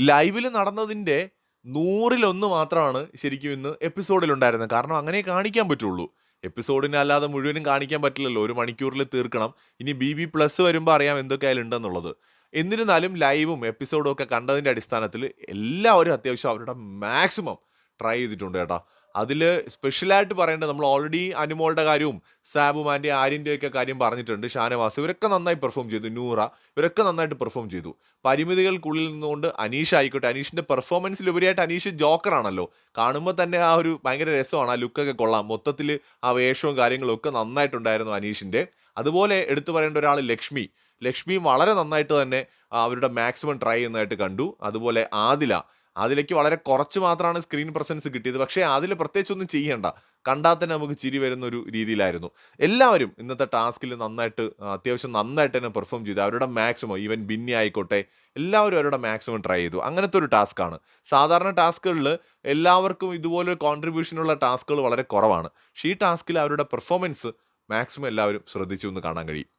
ലൈവിൽ നടന്നതിന്റെ നൂറിലൊന്ന് മാത്രമാണ് ശരിക്കും ഇന്ന് എപ്പിസോഡിലുണ്ടായിരുന്നത്. കാരണം അങ്ങനെ കാണിക്കാൻ പറ്റുള്ളൂ. എപ്പിസോഡിനെ അല്ലാതെ മുഴുവനും കാണിക്കാൻ പറ്റില്ലല്ലോ. ഒരു മണിക്കൂറിൽ തീർക്കണം. ഇനി ബി ബി പ്ലസ് വരുമ്പോൾ അറിയാം എന്തൊക്കെ ഉണ്ടെന്നുള്ളത് എന്നിരുന്നാലും ലൈവും എപ്പിസോഡും ഒക്കെ കണ്ടതിന്റെ അടിസ്ഥാനത്തിൽ എല്ലാവരും അത്യാവശ്യം അവരുടെ മാക്സിമം ട്രൈ ചെയ്തിട്ടുണ്ട് കേട്ടോ. അതിൽ സ്പെഷ്യലായിട്ട് പറയേണ്ടത് നമ്മൾ ഓൾറെഡി അനുമോളുടെ കാര്യവും സാബുമാന്റെ ആര്യന്റെ ഒക്കെ കാര്യം പറഞ്ഞിട്ടുണ്ട്. ഷാനവാസ് ഇവരൊക്കെ നന്നായി പെർഫോം ചെയ്തു. നൂറ ഇവരൊക്കെ നന്നായിട്ട് പെർഫോം ചെയ്തു. പരിമിതികൾക്കുള്ളിൽ നിന്നുകൊണ്ട് അനീഷ് ആയിക്കോട്ടെ അനീഷിന്റെ പെർഫോമൻസിൽ ഉപരിയായിട്ട് അനീഷ് ജോക്കറാണല്ലോ കാണുമ്പോൾ തന്നെ ആ ഒരു ഭയങ്കര രസമാണ് ആ ലുക്കൊക്കെ കൊള്ളാം. മൊത്തത്തിൽ ആ വേഷവും കാര്യങ്ങളും ഒക്കെ നന്നായിട്ടുണ്ടായിരുന്നു അനീഷിന്റെ. അതുപോലെ എടുത്തു പറയേണ്ട ഒരാൾ ലക്ഷ്മി. ലക്ഷ്മിയും വളരെ നന്നായിട്ട് തന്നെ അവരുടെ മാക്സിമം ട്രൈ ചെയ്യുന്നതായിട്ട് കണ്ടു. അതുപോലെ ആദില. ആദിലയ്ക്ക് വളരെ കുറച്ച് മാത്രമാണ് സ്ക്രീൻ പ്രസൻസ് കിട്ടിയത്. പക്ഷേ അതിൽ പ്രത്യേകിച്ച് ചെയ്യേണ്ട. ചെയ്യണ്ട കണ്ടാൽ തന്നെ നമുക്ക് ചിരി വരുന്ന ഒരു രീതിയിലായിരുന്നു. എല്ലാവരും ഇന്നത്തെ ടാസ്കിൽ നന്നായിട്ട് അത്യാവശ്യം നന്നായിട്ട് തന്നെ പെർഫോം ചെയ്തു. അവരുടെ മാക്സിമം ഈവൻ ബിന്നി ആയിക്കോട്ടെ എല്ലാവരും അവരുടെ മാക്സിമം ട്രൈ ചെയ്തു. അങ്ങനത്തെ ഒരു ടാസ്ക്കാണ് സാധാരണ ടാസ്കുകളിൽ എല്ലാവർക്കും ഇതുപോലെ കോൺട്രിബ്യൂഷനുള്ള ടാസ്കുകൾ വളരെ കുറവാണ്. പക്ഷേ ഈ ടാസ്കിൽ അവരുടെ പെർഫോമൻസ് മാക്സിമം എല്ലാവരും ശ്രദ്ധിച്ചു എന്ന് കാണാൻ കഴിയും.